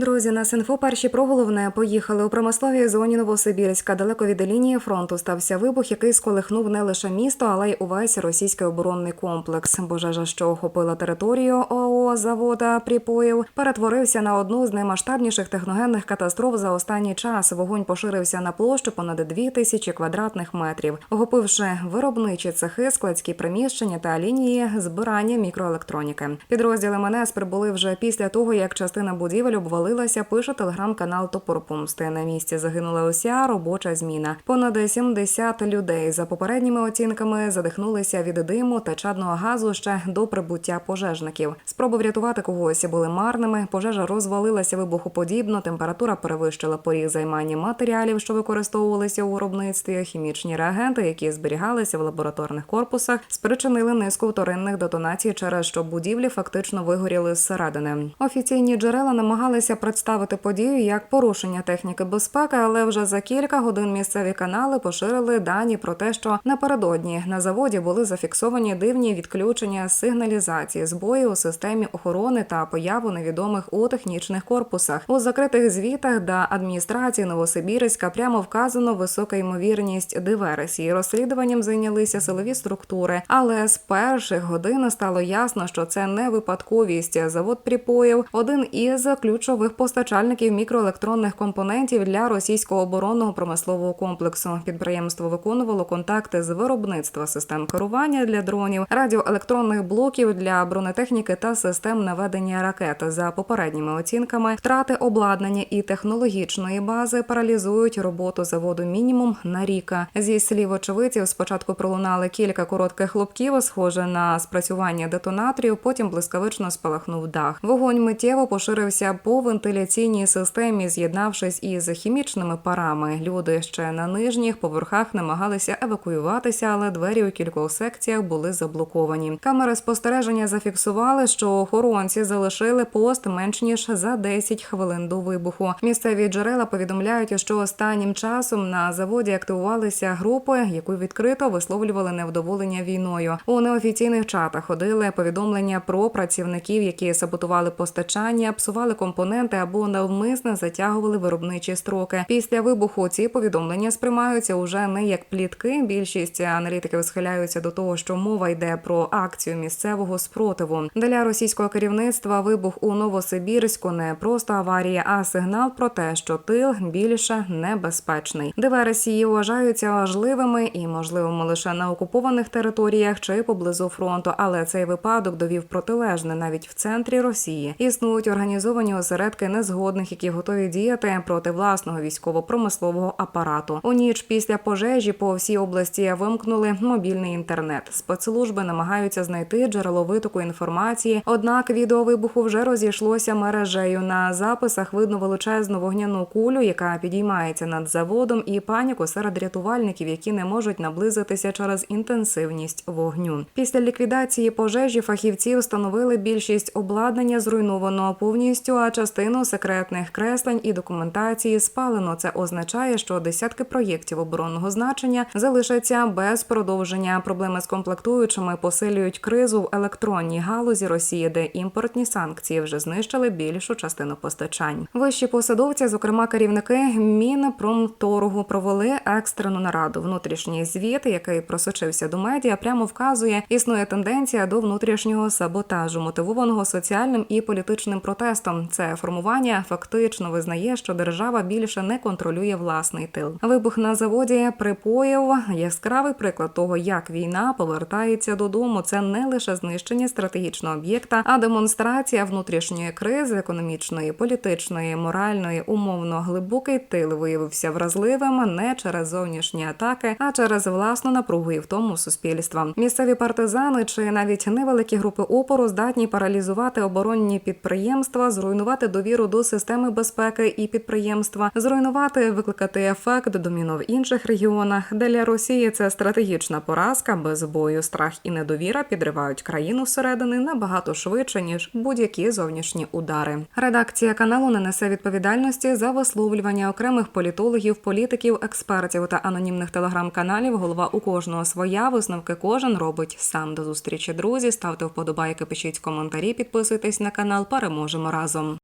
Друзі, на Синфо перші про головне поїхали у промисловій зоні Новосибірська. Далеко від лінії фронту стався вибух, який сколихнув не лише місто, але й увесь російський оборонний комплекс. Пожежа, що охопила територію ООО завода Пріпоїв, перетворився на одну з наймасштабніших техногенних катастроф за останній час. Вогонь поширився на площу понад дві тисячі квадратних метрів, охопивши виробничі цехи, складські приміщення та лінії збирання мікроелектроніки. Підрозділи МНС прибули вже після того, як частина будівель обвалилася. Пише телеграм-канал Топор Помсти. На місці загинула уся робоча зміна. Понад 70 людей за попередніми оцінками задихнулися від диму та чадного газу ще до прибуття пожежників. Спроби врятувати когось були марними. Пожежа розвалилася вибухоподібно. Температура перевищила поріг займання матеріалів, що використовувалися у виробництві. Хімічні реагенти, які зберігалися в лабораторних корпусах, спричинили низку вторинних детонацій, через що будівлі фактично вигоріли зсередини. Офіційні джерела намагалися представити подію як порушення техніки безпеки, але вже за кілька годин місцеві канали поширили дані про те, що напередодні на заводі були зафіксовані дивні відключення сигналізації, збої у системі охорони та появу невідомих у технічних корпусах. У закритих звітах до адміністрації Новосибірська прямо вказано висока ймовірність диверсії. Розслідуванням зайнялися силові структури, але з перших годин стало ясно, що це не випадковість. Завод Пріпоїв один із ключових постачальників мікроелектронних компонентів для російського оборонного промислового комплексу. Підприємство виконувало контакти з виробництва систем керування для дронів, радіоелектронних блоків для бронетехніки та систем наведення ракет. За попередніми оцінками, втрати обладнання і технологічної бази паралізують роботу заводу мінімум на рік. Зі слів очевидців, спочатку пролунали кілька коротких хлопків, схоже на спрацювання детонаторів. Потім блискавично спалахнув дах. Вогонь миттєво поширився по вентиляційній системі, з'єднавшись із хімічними парами. Люди ще на нижніх поверхах намагалися евакуюватися, але двері у кількох секціях були заблоковані. Камери спостереження зафіксували, що охоронці залишили пост менш ніж за 10 хвилин до вибуху. Місцеві джерела повідомляють, що останнім часом на заводі активувалися групи, яку відкрито висловлювали невдоволення війною. У неофіційних чатах ходили повідомлення про працівників, які саботували постачання, псували компоненти або навмисно затягували виробничі строки. Після вибуху ці повідомлення сприймаються уже не як плітки. Більшість аналітиків схиляються до того, що мова йде про акцію місцевого спротиву. Для російського керівництва вибух у Новосибірську не просто аварія, а сигнал про те, що тил більше небезпечний. Диверсії вважаються важливими і можливими лише на окупованих територіях чи поблизу фронту. Але цей випадок довів протилежне навіть в центрі Росії. Існують організовані осередки незгодних, які готові діяти проти власного військово-промислового апарату. У ніч після пожежі по всій області вимкнули мобільний інтернет. Спецслужби намагаються знайти джерело витоку інформації. Однак відео вибуху вже розійшлося мережею. На записах видно величезну вогняну кулю, яка підіймається над заводом, і паніку серед рятувальників, які не можуть наблизитися через інтенсивність вогню. Після ліквідації пожежі фахівці встановили більшість обладнання зруйновано повністю, а частину секретних креслень і документації спалено. Це означає, що десятки проєктів оборонного значення залишаться без продовження. Проблеми з комплектуючими посилюють кризу в електронній галузі Росії, де імпортні санкції вже знищили більшу частину постачань. Вищі посадовці, зокрема керівники Мінпромторгу, провели екстрену нараду. Внутрішній звіт, який просочився до медіа, прямо вказує, існує тенденція до внутрішнього саботажу, мотивованого соціальним і політичним протестом. Це формування фактично визнає, що держава більше не контролює власний тил. Вибух на заводі припоїв яскравий приклад того, як війна повертається додому. Це не лише знищення стратегічного об'єкта, а демонстрація внутрішньої кризи, економічної, політичної, моральної, умовно глибокий тил виявився вразливим не через зовнішні атаки, а через власну напругу і в тому суспільства. Місцеві партизани чи навіть невеликі групи опору здатні паралізувати оборонні підприємства, зруйнувати довіру до системи безпеки і підприємства, зруйнувати, викликати ефект доміно в інших регіонах. Для Росії це стратегічна поразка без бою, страх і недовіра підривають країну всередини набагато швидше ніж будь-які зовнішні удари. Редакція каналу не несе відповідальності за висловлювання окремих політологів, політиків, експертів та анонімних телеграм-каналів. Голова у кожного своя висновки кожен робить сам. До зустрічі друзі. Ставте вподобайки, пишіть коментарі, підписуйтесь на канал. Переможемо разом.